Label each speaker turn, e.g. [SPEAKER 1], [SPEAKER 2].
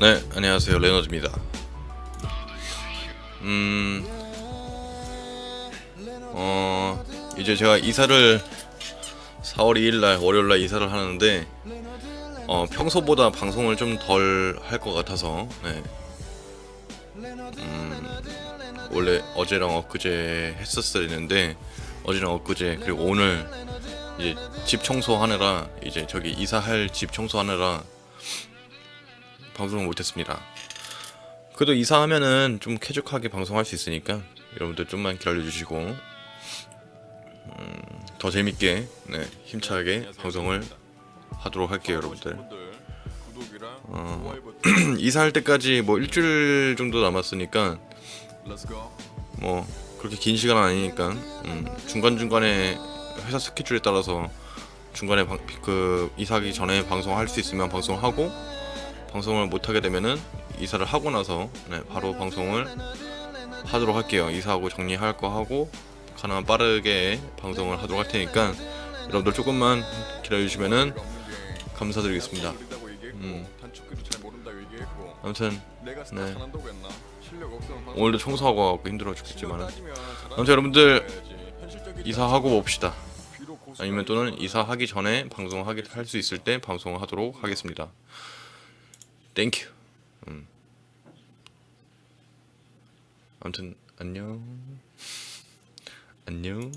[SPEAKER 1] 네, 안녕하세요. 레너드입니다. 음, 어, 이제 제가 이사를 4월 2일 날, 월요일 날 이사를 하는데, 어, 평소보다 방송을 좀 덜 할 것 같아서, 네. 음, 원래 어제랑 엊그제 했었어야 했는데, 어제랑 엊그제, 그리고 오늘, 이제 집 청소하느라, 이제 저기 이사할 집 청소하느라, 방송을 못했습니다. 그래도 이사하면은 좀 쾌적하게 방송할 수 있으니까 여러분들 좀만 기다려 주시고 음, 더 재밌게 네, 힘차게 방송을 하도록 할게요, 여러분들. 어, 이사할 때까지 뭐 일주일 정도 남았으니까 뭐 그렇게 긴 시간 은 아니니까 음, 중간 중간에 회사 스케줄에 따라서 중간에 방, 그 이사하기 전에 방송할 수 있으면 방송하고 방송을 못 하게 되면은 이사를 하고 나서 네, 바로 방송을 하도록 할게요. 이사하고 정리할 거 하고 가능한 빠르게 방송을 하도록 할 테니까 여러분들 조금만 기다려 주시면은 감사드리겠습니다. 음. 아무튼 네. 오늘도 청소하고 와갖고 힘들어 죽겠지만 아무튼 여러분들 이사하고 봅시다. 아니면 또는 이사하기 전에 방송하기 할 수 있을 때 방송을 하도록 하겠습니다. 땡큐. 음. 아무튼 안녕. 안녕.